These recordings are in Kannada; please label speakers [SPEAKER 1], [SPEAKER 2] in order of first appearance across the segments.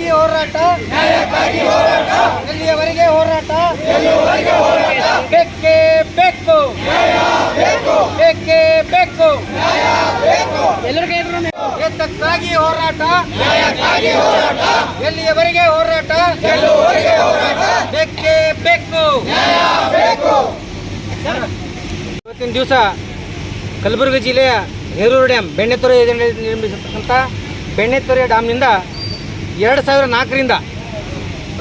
[SPEAKER 1] ನ್ಯಾಯಕ್ಕಾಗಿ ಹೋರಾಟ. ಎಲ್ಲಿಯವರೆಗೆ ಹೋರಾಟ? ಬೇಕೇ ಬೇಕು. ಬೇಕೇ. ಬೇಕು ಎತ್ತಕ್ಕಾಗಿ ಹೋರಾಟ? ಎಲ್ಲಿಯವರೆಗೆ ಹೋರಾಟ? ಹೋರಾಟ? ಬೇಕೇ ಬೇಕು. ಇವತ್ತಿನ ದಿವಸ ಕಲಬುರಗಿ ಜಿಲ್ಲೆಯ ಹೇರೂರು ಡ್ಯಾಮ್ ಬೆಣ್ಣೆತೊರೆ ಯೋಜನೆಯಲ್ಲಿ ನಿರ್ಮಿಸಿರ್ತಕ್ಕಂಥ ಬೆಣ್ಣೆತೊರೆ ಡ್ಯಾಮ್ನಿಂದ ಎರಡು ಸಾವಿರ ನಾಲ್ಕರಿಂದ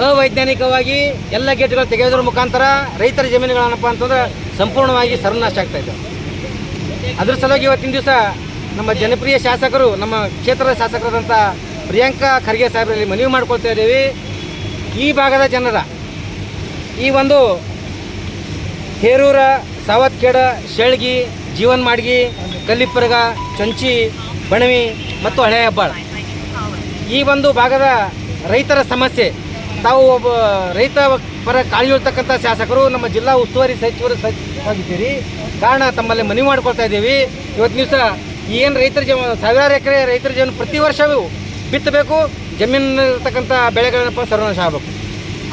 [SPEAKER 1] ಅವೈಜ್ಞಾನಿಕವಾಗಿ ಎಲ್ಲ ಗೇಟ್ಗಳು ತೆಗೆಯೋದ್ರ ಮುಖಾಂತರ ರೈತರ ಜಮೀನುಗಳೇನಪ್ಪ ಅಂತಂದ್ರೆ ಸಂಪೂರ್ಣವಾಗಿ ಸರ್ವನಾಶ ಇದೆ. ಅದ್ರ ಸಲುವಾಗಿ ಇವತ್ತಿನ ದಿವಸ ನಮ್ಮ ಜನಪ್ರಿಯ ಶಾಸಕರು, ನಮ್ಮ ಕ್ಷೇತ್ರದ ಶಾಸಕರಾದಂಥ ಪ್ರಿಯಾಂಕಾ ಖರ್ಗೆ ಸಾಹೇಬರಲ್ಲಿ ಮನವಿ ಮಾಡ್ಕೊಳ್ತಾ ಇದ್ದೀವಿ. ಈ ಭಾಗದ ಜನರ ಈ ಒಂದು ಹೇರೂರ ಸಾವತ್ಖೇಡ ಶೆಳ್ಗಿ ಜೀವನ್ ಮಾಡ್ಗಿ ಕಲ್ಲಿಪ್ಪರ್ಗ, ಚಂಚಿ, ಬಣವಿ ಮತ್ತು ಹಳೆ ಹೆಬ್ಬಾಳ. ಈ ಒಂದು ಭಾಗದ ರೈತರ ಸಮಸ್ಯೆ. ತಾವು ಒಬ್ಬ ರೈತ ಪರ ಕಾಳಜಿ ಶಾಸಕರು, ನಮ್ಮ ಜಿಲ್ಲಾ ಉಸ್ತುವಾರಿ ಸಚಿವರು ಸಚಿವರಾಗಿದ್ದೀರಿ ಕಾರಣ ತಮ್ಮಲ್ಲಿ ಮನವಿ ಮಾಡ್ಕೊಳ್ತಾ ಇದ್ದೀವಿ. ಇವತ್ತು ದಿವಸ ಏನು ರೈತರ ಜಮ ಸಾವಿರಾರು ಎಕರೆ ರೈತರ ಜೀವನ ಪ್ರತಿ ವರ್ಷವೂ ಬಿತ್ತಬೇಕು. ಜಮೀನು ಇರ್ತಕ್ಕಂಥ ಬೆಳೆಗಳನ್ನಪ್ಪ ಸರ್ವನಾಶ ಆಗಬೇಕು.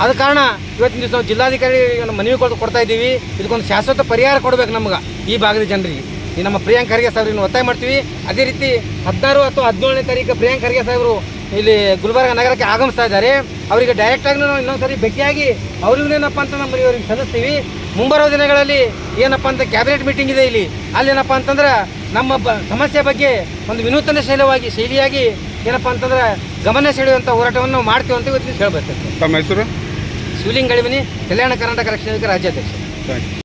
[SPEAKER 1] ಅದ ಕಾರಣ ಇವತ್ತಿನ ದಿವಸ ನಾವು ಜಿಲ್ಲಾಧಿಕಾರಿ ಮನವಿ ಕೊಡ್ತಾ ಇದ್ದೀವಿ. ಇದಕ್ಕೊಂದು ಶಾಶ್ವತ ಪರಿಹಾರ ಕೊಡ್ಬೇಕು ನಮ್ಗೆ ಈ ಭಾಗದ ಜನರಿಗೆ. ಈ ನಮ್ಮ ಪ್ರಿಯಾಂಕ್ ಖರ್ಗೆ ಸಾಹೇಬ್ರನ್ನ ಒತ್ತಾಯ ಮಾಡ್ತೀವಿ. ಅದೇ ರೀತಿ ಹದಿನಾರು ಅಥವಾ ಹದಿನೇಳನೇ ತಾರೀಕು ಪ್ರಿಯಾಂಕ್ ಖರ್ಗೆ ಸಾಹೇಬರು ಇಲ್ಲಿ ಗುಲ್ಬರ್ಗ ನಗರಕ್ಕೆ ಆಗಮಿಸ್ತಾ ಇದ್ದಾರೆ. ಅವರಿಗೆ ಡೈರೆಕ್ಟಾಗಿ ನಾವು ಇನ್ನೊಂದ್ಸರಿ ಭೇಟಿಯಾಗಿ ಅವ್ರಿಗೇನಪ್ಪ ಅಂತ ನಮ್ಮ ಇವರಿಗೆ ಸಲ್ಲಿಸ್ತೀವಿ. ಮುಂಬರುವ ದಿನಗಳಲ್ಲಿ ಏನಪ್ಪ ಅಂತ ಕ್ಯಾಬಿನೆಟ್ ಮೀಟಿಂಗ್ ಇದೆ ಇಲ್ಲಿ. ಅಲ್ಲೇನಪ್ಪ ಅಂತಂದ್ರೆ ನಮ್ಮ ಬ ಸಮಸ್ಯೆ ಬಗ್ಗೆ ಒಂದು ವಿನೂತನ ಶೈಲವಾಗಿ ಶೈಲಿಯಾಗಿ ಏನಪ್ಪ ಅಂತಂದ್ರೆ ಗಮನ ಸೆಳೆಯುವಂಥ ಹೋರಾಟವನ್ನು ನಾವು ಮಾಡ್ತೀವಿ ಅಂತ ಇವತ್ತು ಹೇಳ್ಬೇಕು
[SPEAKER 2] ತಮ್ಮ ಹೆಸರು?
[SPEAKER 1] ಶಿವಲಿಂಗ್ ಗಡಿಮನಿ ಕಲ್ಯಾಣ ಕರ್ನಾಟಕ ರಕ್ಷಣಾ ರಾಜ್ಯಾಧ್ಯಕ್ಷ.